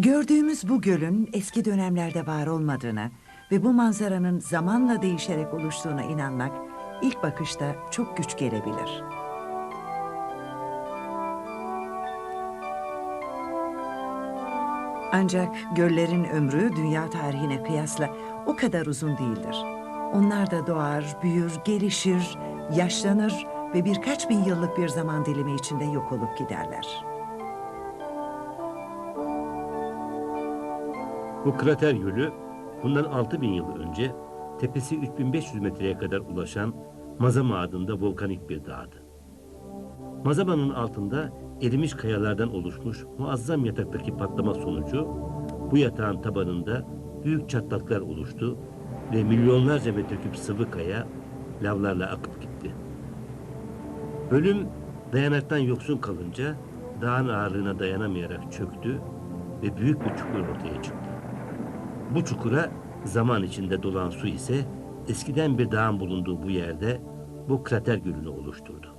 Gördüğümüz bu gölün eski dönemlerde var olmadığına ve bu manzaranın zamanla değişerek oluştuğuna inanmak ilk bakışta çok güç gelebilir. Ancak göllerin ömrü dünya tarihine kıyasla o kadar uzun değildir. Onlar da doğar, büyür, gelişir, yaşlanır ve birkaç bin yıllık bir zaman dilimi içinde yok olup giderler. Bu krater gölü bundan 6000 yıl önce tepesi 3500 metreye kadar ulaşan Mazama adında volkanik bir dağdı. Mazama'nın altında erimiş kayalardan oluşmuş muazzam yataktaki patlama sonucu bu yatağın tabanında büyük çatlaklar oluştu ve milyonlarca metreküp sıvı kaya lavlarla akıp gitti. Bölüm dayanaktan yoksun kalınca dağın ağırlığına dayanamayarak çöktü ve büyük bir çukur ortaya çıktı. Bu çukura zaman içinde dolan su ise eskiden bir dağın bulunduğu bu yerde bu krater gölünü oluşturdu.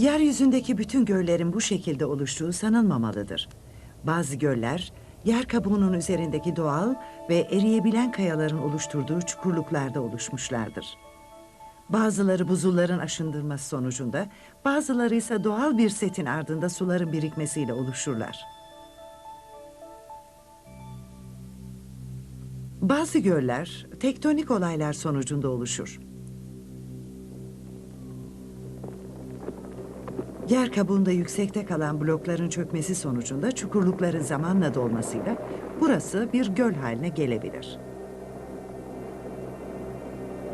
Yeryüzündeki bütün göllerin bu şekilde oluştuğu sanılmamalıdır. Bazı göller, yer kabuğunun üzerindeki doğal ve eriyebilen kayaların oluşturduğu çukurluklarda oluşmuşlardır. Bazıları buzulların aşındırması sonucunda, bazıları ise doğal bir setin ardında suların birikmesiyle oluşurlar. Bazı göller tektonik olaylar sonucunda oluşur. Yer kabuğunda yüksekte kalan blokların çökmesi sonucunda çukurlukların zamanla dolmasıyla burası bir göl haline gelebilir.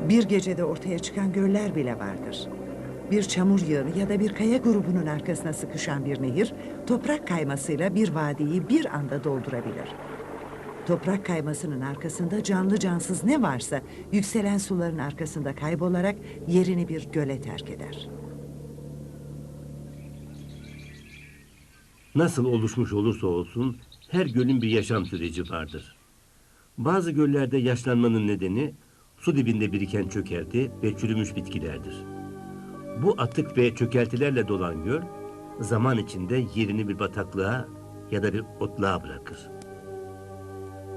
Bir gecede ortaya çıkan göller bile vardır. Bir çamur yığını ya da bir kaya grubunun arkasına sıkışan bir nehir, toprak kaymasıyla bir vadiyi bir anda doldurabilir. Toprak kaymasının arkasında canlı cansız ne varsa yükselen suların arkasında kaybolarak yerini bir göle terk eder. Nasıl oluşmuş olursa olsun her gölün bir yaşam süreci vardır. Bazı göllerde yaşlanmanın nedeni su dibinde biriken çökelti ve çürümüş bitkilerdir. Bu atık ve çökeltilerle dolan göl zaman içinde yerini bir bataklığa ya da bir otluğa bırakır.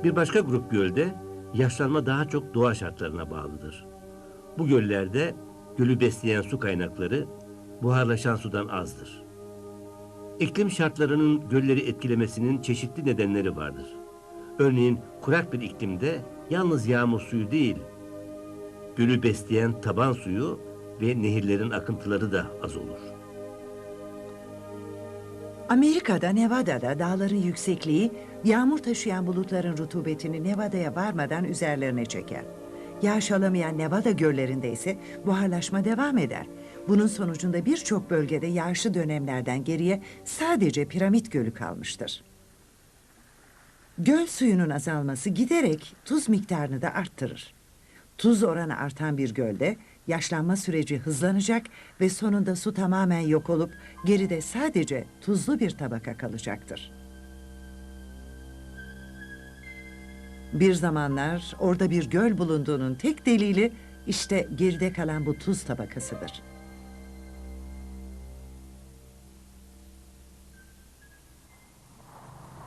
Bir başka grup gölde yaşlanma daha çok doğa şartlarına bağlıdır. Bu göllerde gölü besleyen su kaynakları buharlaşan sudan azdır. İklim şartlarının gölleri etkilemesinin çeşitli nedenleri vardır. Örneğin kurak bir iklimde yalnız yağmur suyu değil, gölü besleyen taban suyu ve nehirlerin akıntıları da az olur. Amerika'da, Nevada'da dağların yüksekliği yağmur taşıyan bulutların rutubetini Nevada'ya varmadan üzerlerine çeker. Yağış alamayan Nevada göllerinde ise buharlaşma devam eder. Bunun sonucunda birçok bölgede yağışlı dönemlerden geriye sadece piramit gölü kalmıştır. Göl suyunun azalması giderek tuz miktarını da arttırır. Tuz oranı artan bir gölde yaşlanma süreci hızlanacak ve sonunda su tamamen yok olup geride sadece tuzlu bir tabaka kalacaktır. Bir zamanlar orada bir göl bulunduğunun tek delili işte geride kalan bu tuz tabakasıdır.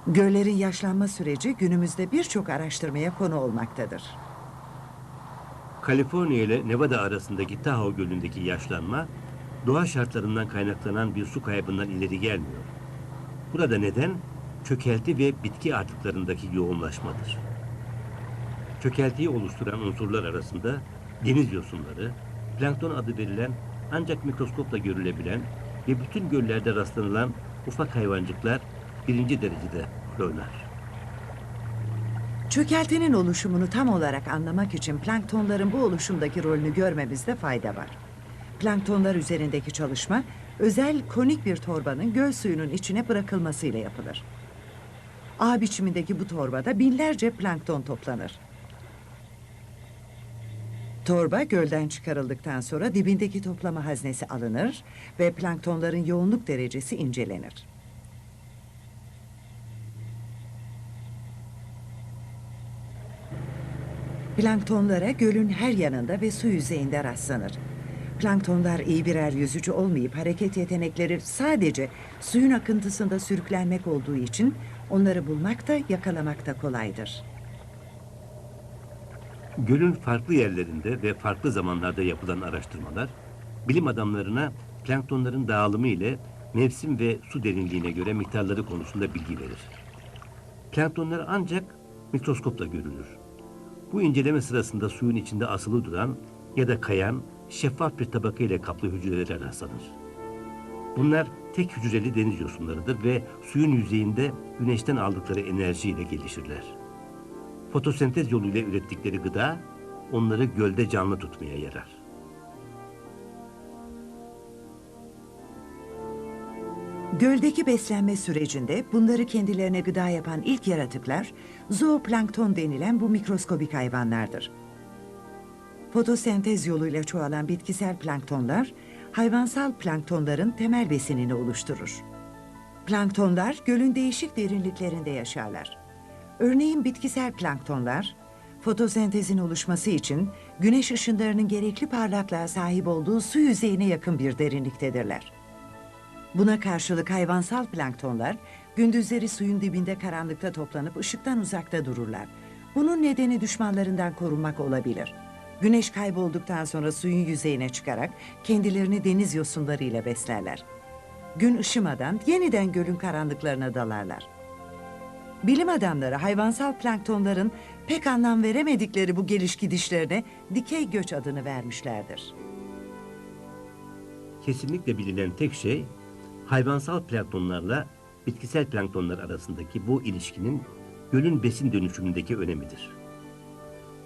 Göllerin yaşlanma süreci günümüzde birçok araştırmaya konu olmaktadır. Kaliforniya ile Nevada arasındaki Tahoe Gölü'ndeki yaşlanma, doğa şartlarından kaynaklanan bir su kaybından ileri gelmiyor. Burada neden çökelti ve bitki artıklarındaki yoğunlaşmadır. Çökeltiyi oluşturan unsurlar arasında deniz yosunları, plankton adı verilen ancak mikroskopla görülebilen ve bütün göllerde rastlanılan ufak hayvancıklar birinci derecede rol oynar. Çökeltinin oluşumunu tam olarak anlamak için planktonların bu oluşumdaki rolünü görmemizde fayda var. Planktonlar üzerindeki çalışma özel konik bir torbanın göl suyunun içine bırakılmasıyla yapılır. A biçimindeki bu torbada binlerce plankton toplanır. Torba gölden çıkarıldıktan sonra dibindeki toplama haznesi alınır ve planktonların yoğunluk derecesi incelenir. Planktonlara gölün her yanında ve su yüzeyinde rastlanır. Planktonlar iyi birer yüzücü olmayıp hareket yetenekleri sadece suyun akıntısında sürüklenmek olduğu için onları bulmak da yakalamak da kolaydır. Gölün farklı yerlerinde ve farklı zamanlarda yapılan araştırmalar, bilim adamlarına planktonların dağılımı ile mevsim ve su derinliğine göre miktarları konusunda bilgi verir. Planktonlar ancak mikroskopla görülür. Bu inceleme sırasında suyun içinde asılı duran ya da kayan şeffaf bir tabaka ile kaplı hücrelere rastlanır. Bunlar tek hücreli deniz yosunlarıdır ve suyun yüzeyinde güneşten aldıkları enerjiyle gelişirler. Fotosentez yoluyla ürettikleri gıda onları gölde canlı tutmaya yarar. Göldeki beslenme sürecinde bunları kendilerine gıda yapan ilk yaratıklar zooplankton denilen bu mikroskobik hayvanlardır. Fotosentez yoluyla çoğalan bitkisel planktonlar hayvansal planktonların temel besinini oluşturur. Planktonlar gölün değişik derinliklerinde yaşarlar. Örneğin bitkisel planktonlar fotosentezin oluşması için güneş ışınlarının gerekli parlaklığa sahip olduğu su yüzeyine yakın bir derinliktedirler. Buna karşılık hayvansal planktonlar gündüzleri suyun dibinde karanlıkta toplanıp ışıktan uzakta dururlar. Bunun nedeni düşmanlarından korunmak olabilir. Güneş kaybolduktan sonra suyun yüzeyine çıkarak kendilerini deniz yosunlarıyla beslerler. Gün ışımadan yeniden gölün karanlıklarına dalarlar. Bilim adamları hayvansal planktonların pek anlam veremedikleri bu geliş gidişlerine dikey göç adını vermişlerdir. Kesinlikle bilinen tek şey hayvansal planktonlarla bitkisel planktonlar arasındaki bu ilişkinin gölün besin dönüşümündeki önemidir.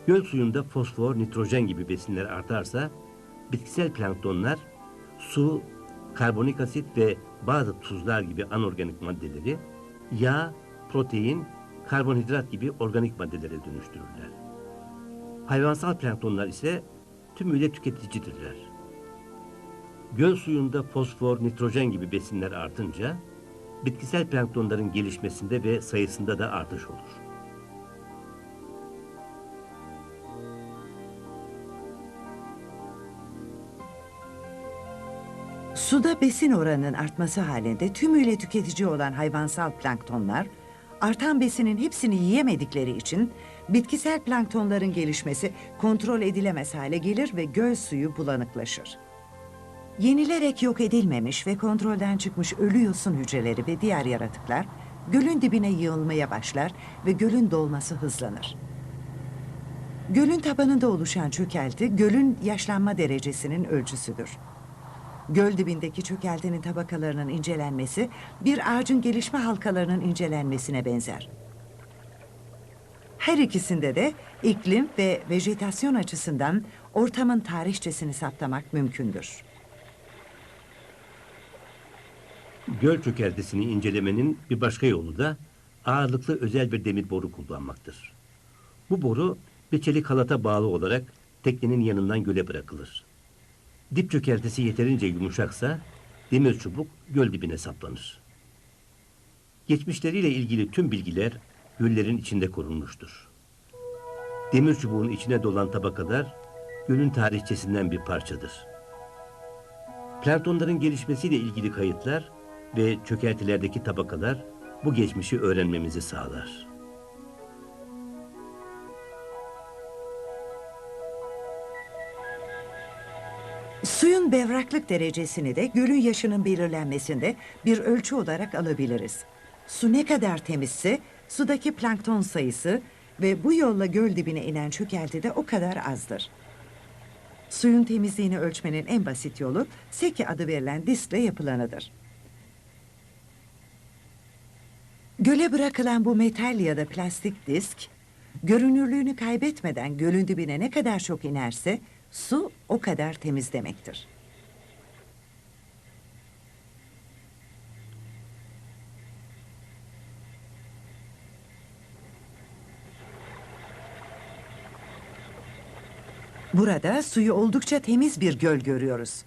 Göl suyunda fosfor, nitrojen gibi besinler artarsa bitkisel planktonlar su, karbonik asit ve bazı tuzlar gibi anorganik maddeleri yağ, protein, karbonhidrat gibi organik maddelere dönüştürürler. Hayvansal planktonlar ise tümüyle tüketicidirler. Göl suyunda fosfor, nitrojen gibi besinler artınca bitkisel planktonların gelişmesinde ve sayısında da artış olur. Suda besin oranının artması halinde tümüyle tüketici olan hayvansal planktonlar, artan besinin hepsini yiyemedikleri için bitkisel planktonların gelişmesi kontrol edilemez hale gelir ve göl suyu bulanıklaşır. Yenilerek yok edilmemiş ve kontrolden çıkmış ölü yosun hücreleri ve diğer yaratıklar gölün dibine yığılmaya başlar ve gölün dolması hızlanır. Gölün tabanında oluşan çökelti gölün yaşlanma derecesinin ölçüsüdür. Göl dibindeki çökeltinin tabakalarının incelenmesi bir ağacın gelişme halkalarının incelenmesine benzer. Her ikisinde de iklim ve vejetasyon açısından ortamın tarihçesini saptamak mümkündür. Göl çökeltisini incelemenin bir başka yolu da ağırlıklı özel bir demir boru kullanmaktır. Bu boru bir çelik halata bağlı olarak teknenin yanından göle bırakılır. Dip çökeltisi yeterince yumuşaksa demir çubuk göl dibine saplanır. Geçmişleriyle ilgili tüm bilgiler göllerin içinde korunmuştur. Demir çubuğun içine dolan tabakalar gölün tarihçesinden bir parçadır. Planktonların gelişmesiyle ilgili kayıtlar ve çökeltilerdeki tabakalar bu geçmişi öğrenmemizi sağlar. Suyun berraklık derecesini de gölün yaşının belirlenmesinde bir ölçü olarak alabiliriz. Su ne kadar temizse sudaki plankton sayısı ve bu yolla göl dibine inen çökelti de o kadar azdır. Suyun temizliğini ölçmenin en basit yolu seki adı verilen diskle yapılanıdır. Göle bırakılan bu metal ya da plastik disk, görünürlüğünü kaybetmeden gölün dibine ne kadar çok inerse su o kadar temiz demektir. Burada suyu oldukça temiz bir göl görüyoruz.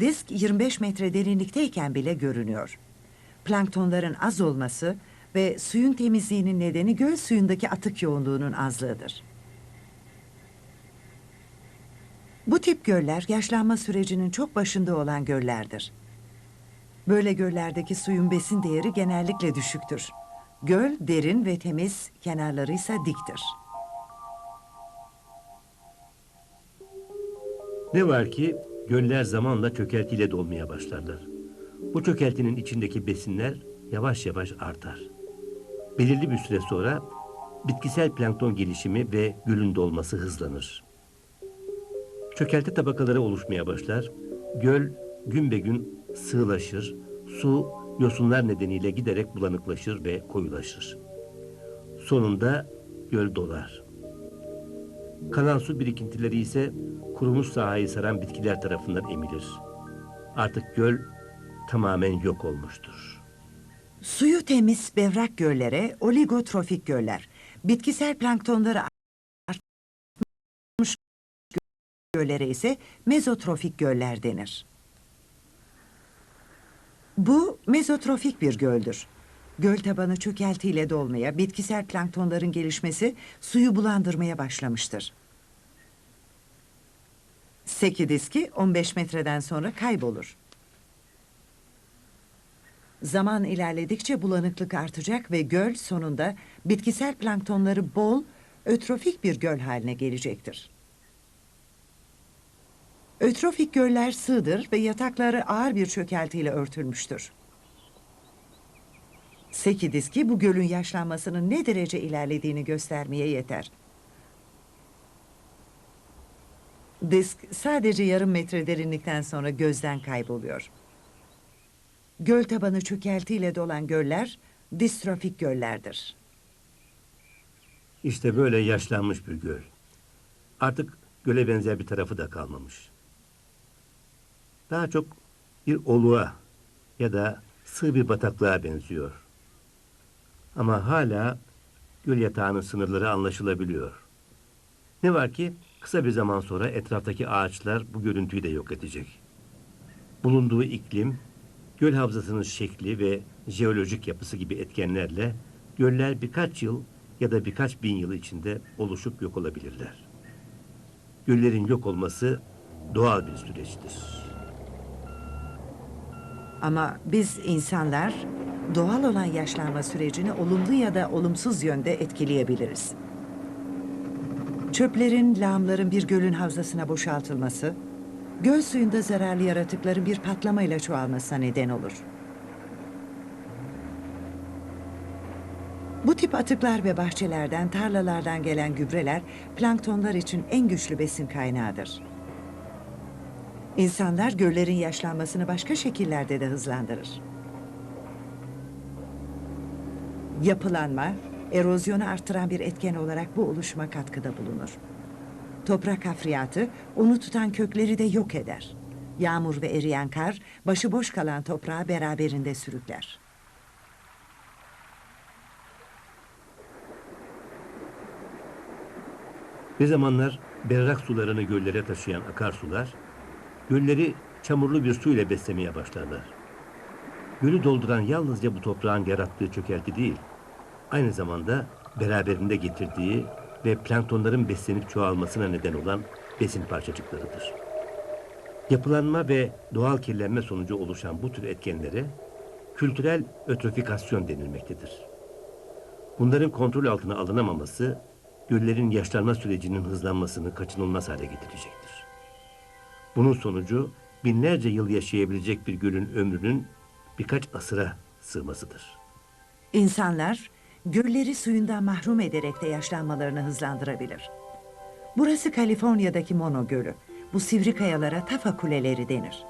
Disk 25 metre derinlikteyken bile görünüyor. Planktonların az olması ve suyun temizliğinin nedeni göl suyundaki atık yoğunluğunun azlığıdır. Bu tip göller yaşlanma sürecinin çok başında olan göllerdir. Böyle göllerdeki suyun besin değeri genellikle düşüktür. Göl derin ve temiz, kenarları ise diktir. Ne var ki göller zamanla çökeltiyle dolmaya başlarlar. Bu çökeltinin içindeki besinler yavaş yavaş artar. Belirli bir süre sonra bitkisel plankton gelişimi ve gölün dolması hızlanır. Çökelti tabakaları oluşmaya başlar. Göl gün be gün sığlaşır. Su yosunlar nedeniyle giderek bulanıklaşır ve koyulaşır. Sonunda göl dolar. Kalan su birikintileri ise kurumuş sahayı saran bitkiler tarafından emilir. Artık göl tamamen yok olmuştur. Suyu temiz berrak göllere oligotrofik göller, bitkisel planktonları artmış göllere ise mezotrofik göller denir. Bu mezotrofik bir göldür. Göl tabanı çökeltiyle dolmaya, bitkisel planktonların gelişmesi suyu bulandırmaya başlamıştır. Seki diski 15 metreden sonra kaybolur. Zaman ilerledikçe bulanıklık artacak ve göl sonunda bitkisel planktonları bol, ötrofik bir göl haline gelecektir. Ötrofik göller sığdır ve yatakları ağır bir çökeltiyle örtülmüştür. Seki diski bu gölün yaşlanmasının ne derece ilerlediğini göstermeye yeter. Disk sadece yarım metre derinlikten sonra gözden kayboluyor. Göl tabanı çökeltiyle dolan göller distrofik göllerdir. İşte böyle yaşlanmış bir göl. Artık göle benzer bir tarafı da kalmamış. Daha çok bir oluğa ya da sığ bir bataklığa benziyor. Ama hala göl yatağının sınırları anlaşılabiliyor. Ne var ki kısa bir zaman sonra etraftaki ağaçlar bu görüntüyü de yok edecek. Bulunduğu iklim, göl havzasının şekli ve jeolojik yapısı gibi etkenlerle göller birkaç yıl ya da birkaç bin yıl içinde oluşup yok olabilirler. Göllerin yok olması doğal bir süreçtir. Ama biz insanlar doğal olan yaşlanma sürecini olumlu ya da olumsuz yönde etkileyebiliriz. Çöplerin, lağımların bir gölün havzasına boşaltılması, göl suyunda zararlı yaratıkların bir patlamayla çoğalmasına neden olur. Bu tip atıklar ve bahçelerden, tarlalardan gelen gübreler planktonlar için en güçlü besin kaynağıdır. İnsanlar göllerin yaşlanmasını başka şekillerde de hızlandırır. Yapılanma, erozyonu artıran bir etken olarak bu oluşuma katkıda bulunur. Toprak hafriyatı onu tutan kökleri de yok eder. Yağmur ve eriyen kar başıboş kalan toprağı beraberinde sürükler. Bir zamanlar berrak sularını göllere taşıyan akarsular, gölleri çamurlu bir su ile beslemeye başlarlar. Gölü dolduran yalnızca bu toprağın yarattığı çökelti değil, aynı zamanda beraberinde getirdiği ve planktonların beslenip çoğalmasına neden olan besin parçacıklarıdır. Yapılanma ve doğal kirlenme sonucu oluşan bu tür etkenlere kültürel ötrofikasyon denilmektedir. Bunların kontrol altına alınamaması, göllerin yaşlanma sürecinin hızlanmasını kaçınılmaz hale getirecektir. Bunun sonucu binlerce yıl yaşayabilecek bir gölün ömrünün birkaç asıra sığmasıdır. İnsanlar gölleri suyundan mahrum ederek de yaşlanmalarını hızlandırabilir. Burası Kaliforniya'daki Mono Gölü. Bu sivri kayalara Tafa Kuleleri denir.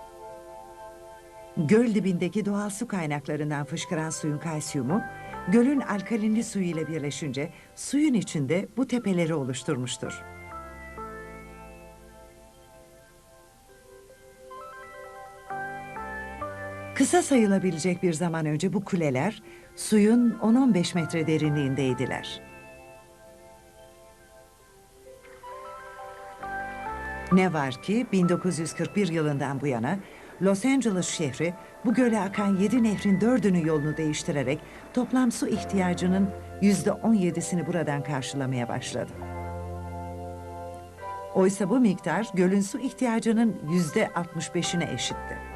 Göl dibindeki doğal su kaynaklarından fışkıran suyun kalsiyumu, gölün alkalinli suyu ile birleşince suyun içinde bu tepeleri oluşturmuştur. Kısa sayılabilecek bir zaman önce bu kuleler suyun 10-15 metre derinliğindeydiler. Ne var ki 1941 yılından bu yana Los Angeles şehri bu göle akan yedi nehrin dördünü yolunu değiştirerek toplam su ihtiyacının yüzde on yedisini buradan karşılamaya başladı. Oysa bu miktar gölün su ihtiyacının yüzde 65'ine eşitti.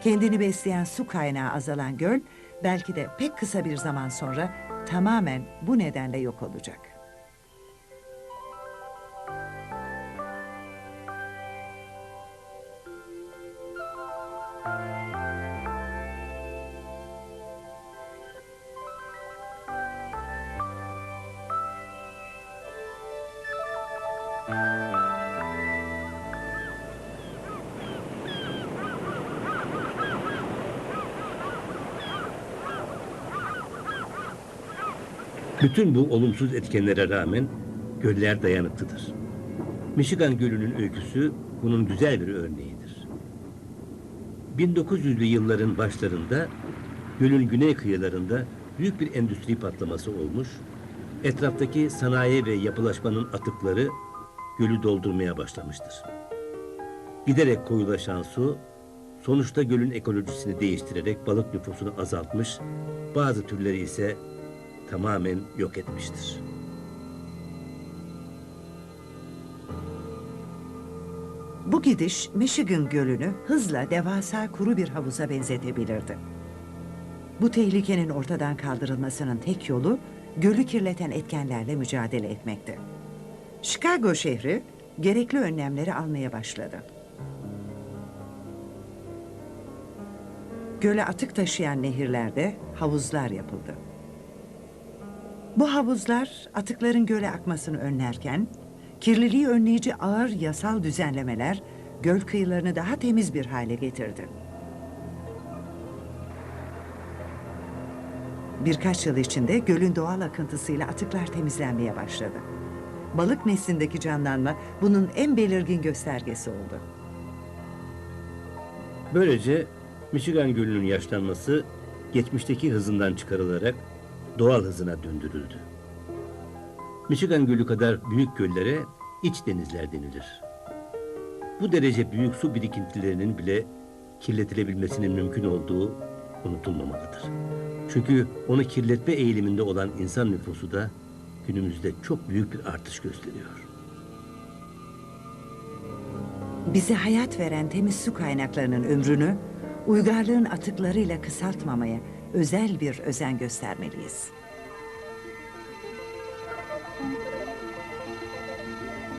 Kendini besleyen su kaynağı azalan göl belki de pek kısa bir zaman sonra tamamen bu nedenle yok olacak. Bütün bu olumsuz etkenlere rağmen göller dayanıklıdır. Michigan Gölü'nün öyküsü bunun güzel bir örneğidir. 1900'lü yılların başlarında gölün güney kıyılarında büyük bir endüstri patlaması olmuş, etraftaki sanayi ve yapılaşmanın atıkları gölü doldurmaya başlamıştır. Giderek koyulaşan su, sonuçta gölün ekolojisini değiştirerek balık nüfusunu azaltmış, bazı türleri ise tamamen yok etmiştir. Bu gidiş Michigan Gölü'nü hızla devasa kuru bir havuza benzetebilirdi. Bu tehlikenin ortadan kaldırılmasının tek yolu gölü kirleten etkenlerle mücadele etmekti. Chicago şehri gerekli önlemleri almaya başladı. Göle atık taşıyan nehirlerde havuzlar yapıldı. Bu havuzlar atıkların göle akmasını önlerken, kirliliği önleyici ağır yasal düzenlemeler göl kıyılarını daha temiz bir hale getirdi. Birkaç yıl içinde gölün doğal akıntısıyla atıklar temizlenmeye başladı. Balık neslindeki canlanma bunun en belirgin göstergesi oldu. Böylece Michigan Gölü'nün yaşlanması geçmişteki hızından çıkarılarak doğal hızına döndürüldü. Michigan Gölü kadar büyük göllere iç denizler denilir. Bu derece büyük su birikintilerinin bile kirletilebilmesinin mümkün olduğu unutulmamalıdır. Çünkü onu kirletme eğiliminde olan insan nüfusu da günümüzde çok büyük bir artış gösteriyor. Bize hayat veren temiz su kaynaklarının ömrünü uygarlığın atıklarıyla kısaltmamaya özel bir özen göstermeliyiz.